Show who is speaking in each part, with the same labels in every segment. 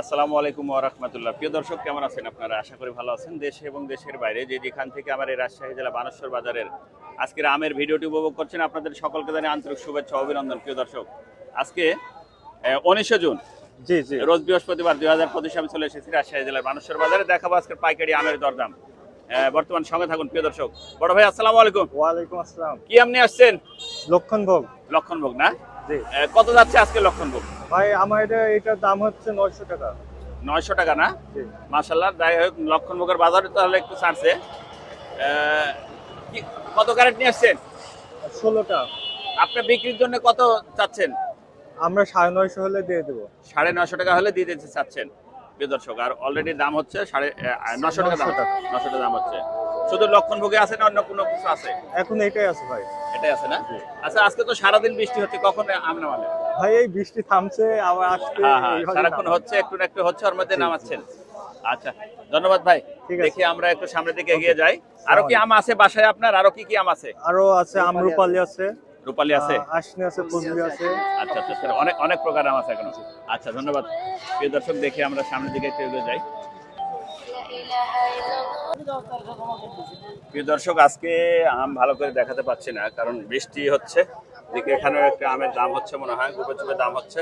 Speaker 1: আসসালামু আলাইকুম ওরহমতুল্লাহ প্রিয় দর্শক কেমন আছেন আপনারা? আশা করি ভালো আছেন। দেশে এবং দেশের বাইরে যে যেখান থেকে আমার এই রাজশাহী জেলা বানেশ্বর বাজারের আজকের আমের ভিডিওটি উপভোগ করছেন আপনাদের সকলকে জানিয়ে আন্তরিক শুভেচ্ছা ও অভিনন্দন প্রিয় দর্শক। আজকে উনিশে জুন।
Speaker 2: জি জি।
Speaker 1: রোজ বৃহস্পতিবার দুই হাজার পঁচিশে আমি চলে এসেছি রাজশাহী জেলার বানেশ্বর বাজারে। দেখাবো আজকের পাইকারি আমের দরদাম। বর্তমান সঙ্গে থাকুন প্রিয় দর্শক। বড় ভাই আসসালামু আলাইকুম।
Speaker 2: ওয়ালাইকুম আসসালাম।
Speaker 1: কি আপনি আসছেন?
Speaker 2: লক্ষণ ভোগ
Speaker 1: লক্ষণভোগ না?
Speaker 2: জি।
Speaker 1: কত যাচ্ছে আজকে লক্ষণভোগ?
Speaker 2: ভাই আমার এটা এটার দাম হচ্ছে নয়শো টাকা।
Speaker 1: নয়শো টাকা না? মাসাল্লাহ যাই হোক লক্ষণভোগের বাজারে তাহলে একটু ছাড়ছে। কত ক্যারেট নিয়ে আসছেন?
Speaker 2: ষোলোটা।
Speaker 1: আপনি বিক্রির জন্য কত চাচ্ছেন?
Speaker 2: আমরা সাড়ে নয়শো হলে দিয়ে দেবো।
Speaker 1: সাড়ে নশো টাকা হলে দিয়ে দিতে চাচ্ছেন প্রিয় দর্শক। আর অলরেডি দাম হচ্ছে সাড়ে নশো টাকা দাম।
Speaker 2: 900 টাকা।
Speaker 1: নশো টাকা দাম হচ্ছে। শুধু লক্ষণভোগে আছে না অন্য কোনো কিছু আছে?
Speaker 2: এখন এইটাই আছে ভাই।
Speaker 1: এটাই আছে না? আচ্ছা আজকে তো সারাদিন বৃষ্টি হচ্ছে কখন আম নামালে
Speaker 2: ভাই এই বৃষ্টি থামছে আবার আসছে
Speaker 1: হ্যাঁ হ্যাঁ সারাক্ষণ হচ্ছে একটু না একটু হচ্ছে ওর মধ্যে নামাচ্ছেন। আচ্ছা ধন্যবাদ ভাই। দেখি আমরা একটু সামনের দিকে এগিয়ে যাই। আরও কি আম আছে বাসায় আপনার? আরও কি কি আম আছে?
Speaker 2: আরও আছে আমরুপালি আছে।
Speaker 1: রূপালি আছে?
Speaker 2: আশনি আছে ফজলি আছে।
Speaker 1: আচ্ছা আচ্ছা আচ্ছা, অনেক অনেক প্রকার আম আছে এখনও। আচ্ছা ধন্যবাদ। প্রিয় দর্শক দেখি আমরা সামনের দিকে একটু এগিয়ে যাই। প্রিয় দর্শক আজকে আম ভালো করে দেখাতে পাচ্ছি না কারণ বৃষ্টি হচ্ছে। দিকে এখানেও একটা আমের দাম হচ্ছে মনে হয় গুপে চুপে দাম হচ্ছে।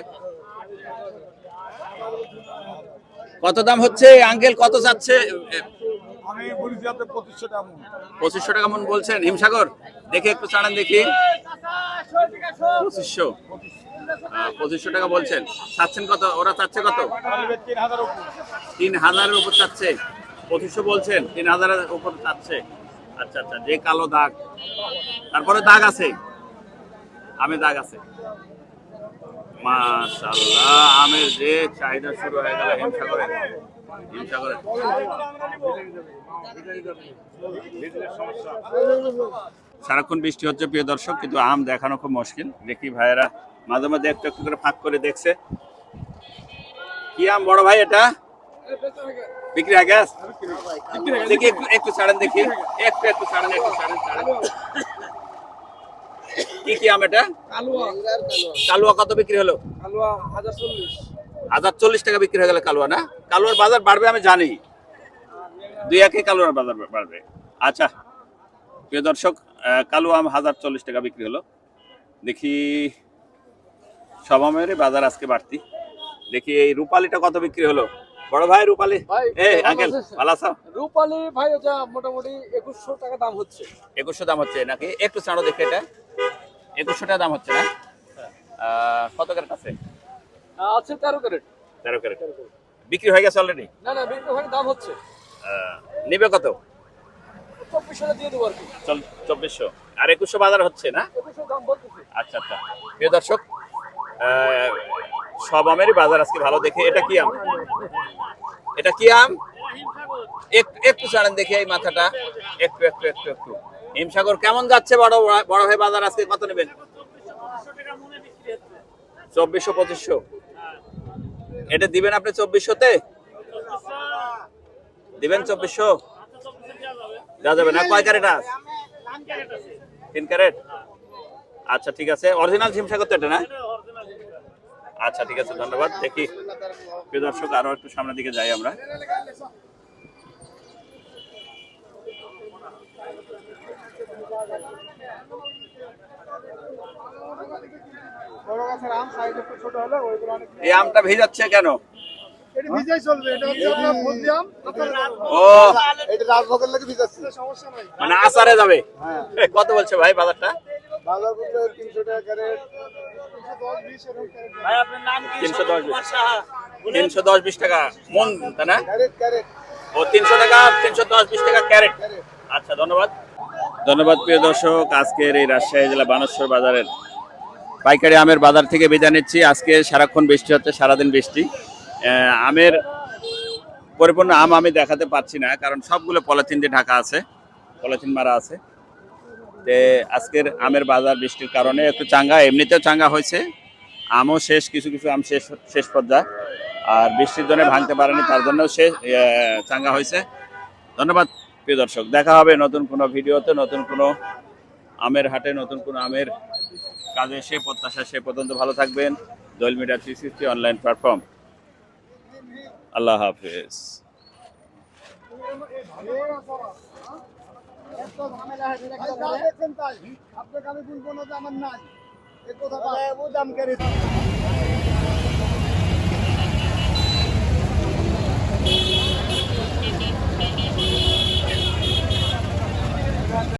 Speaker 1: কত দাম হচ্ছে? আঙ্কেল কত যাচ্ছে
Speaker 3: আপনার পঁচিশশো টাকা মন।
Speaker 1: বলছেন। হিমসাগর দেখি একটু চালান দেখি। পঁচিশশো। পঁচিশশো টাকা বলছেন। চাচ্ছেন কত? ওরা চাচ্ছে কত?
Speaker 3: তিন
Speaker 1: হাজারের উপর চাচ্ছে। পঁচিশশো বলছেন তিন হাজারের উপর চাচ্ছে। আচ্ছা আচ্ছা যে কালো দাগ। তারপরে দাগ আছে। আমি দাগ আছে। মাশাল্লাহ আমের যে চাহিদা শুরু হয়ে গেল সারাক্ষণ বৃষ্টি হচ্ছে প্রিয় দর্শক, কিন্তু আম দেখানো খুব মুশকিল। দেখি ভাইয়েরা, মাঝে মাঝে একটু একটু করে ফাঁক করে দেখছে। কি আম বড় ভাই এটা? বিক্রি গেছে? দেখি একটু একটু ছাড়েন দেখি। একটু একটু ছাড়েন একটু ছাড়েন ছাড়েন। কি কি আম এটা?
Speaker 3: কালুয়া।
Speaker 1: কালুয়া কত বিক্রি হলো?
Speaker 3: কালুয়া হাজার চল্লিশ।
Speaker 1: হাজার চল্লিশ টাকা বিক্রি হয়ে গেল কালুয়া না? কালুয়ার বাজার বাড়বে আমি জানি। দুই একে কালুয়ার বাজার বাড়বে। আচ্ছা প্রিয় দর্শক কালুয়া আম হাজার চল্লিশ টাকা বিক্রি হলো। দেখি সব আমেরই বাজার আজকে বাড়তি। দেখি এই রূপালিটা কত বিক্রি হলো? বড় ভাই রূপালি?
Speaker 3: ভাই,
Speaker 1: এ
Speaker 3: ভালো
Speaker 1: আঙ্কেল ভালো আছো?
Speaker 3: রূপালি ভাই ওটা মোটামুটি একুশশো টাকা দাম হচ্ছে।
Speaker 1: একুশশো দাম হচ্ছে নাকি? একটু চাঁড়ো দেখে এটা। একুশশো টাকা দাম হচ্ছে না? কত ক্যারেট আছে
Speaker 3: আছে তেরো ক্যারেট।
Speaker 1: তেরো ক্যারেট। বিক্রি হয়ে গেছে অলরেডি
Speaker 3: না না বিক্রি ওখানে দাম হচ্ছে।
Speaker 1: নেবে কত?
Speaker 3: চব্বিশশো দিয়ে দেবো আর কি।
Speaker 1: চব্বিশশো। আর একুশশো বাজার হচ্ছে না? আচ্ছা আচ্ছা। প্রিয় দর্শক সব আমেরই বাজার আজকে ভালো দেখে। এটা কি আম? এটা কি আম? একটু একটু ছাড়েন দেখি এই মাথাটা। একটু একটু একটু একটু। হিমসাগর কেমন যাচ্ছে বড় বড় ভাই বাজার আজকে কত নেবেন? চব্বিশশো, পঁচিশশো। এটা দিবেন আপনি চব্বিশশোতে? দিবেন চব্বিশশো? দেওয়া যাবে না। কয় ক্যারেট আছে? তিন ক্যারেট? আচ্ছা ঠিক আছে। অরিজিনাল হিমসাগর তো এটা না? আচ্ছা ঠিক আছে, ধন্যবাদ। দেখি। প্রিয় দর্শক, আরও একটু সামনের দিকে যাই আমরা
Speaker 3: বড় গাছের আম সাইজ একটু ছোট হলে ওইগুলো অনেক
Speaker 1: এই আমটা ভেজাচ্ছে কেন?
Speaker 3: এটা ভিজাই চলবে এটা হচ্ছে আপনার ফজলি আম
Speaker 1: ও।
Speaker 3: এটা রাজভোগের লাগে ভিজাচ্ছি। সমস্যা নাই।
Speaker 1: মানে আচারে যাবে?
Speaker 3: হ্যাঁ।
Speaker 1: কত বলছে ভাই বাজারটা?
Speaker 3: তিনশো টাকা ক্যারেট। তিনশো দশ বিশ।
Speaker 1: তিনশো দশ বিশ টাকা মন না? ও তিনশো টাকা তিনশো দশ বিশ টাকা ক্যারেট। আচ্ছা ধন্যবাদ। ধন্যবাদ, প্রিয় দর্শক। আজকের এই রাজশাহী জেলা বানেশ্বর বাজারের পাইকারি আমের বাজার থেকে বিদায় নিচ্ছি। আজকে সারাক্ষণ বৃষ্টি হচ্ছে, সারাদিন বৃষ্টি। আমের পরিপূর্ণ আম আমি দেখাতে পারছি না, কারণ সবগুলো পলিথিন দিয়ে ঢাকা আছে, পলিথিন মারা আছে। তে আজকের আমের বাজার বৃষ্টির কারণে একটু চাঙ্গা, এমনিতেও চাঙ্গা হয়েছে। আমও শেষ, কিছু কিছু আম শেষ শেষ পর্যায়ে। আর বৃষ্টির জন্য ভাঙতে পারেনি, তার জন্যও শেষ চাঙ্গা হয়েছে। ধন্যবাদ। প্রিয় দর্শক দেখা হবে নতুন কোনো ভিডিওতে নতুন কোনো আমের হাটে নতুন কোনো আমের কাজে। সে প্রত্যাশা সে পর্যন্ত ভালো থাকবেন। Doyel media three sixty online platform.
Speaker 3: আল্লাহ হাফিজ।
Speaker 4: আপনার কাছে শুনব কোন যে নাই। এ কথা দাম কেড়ে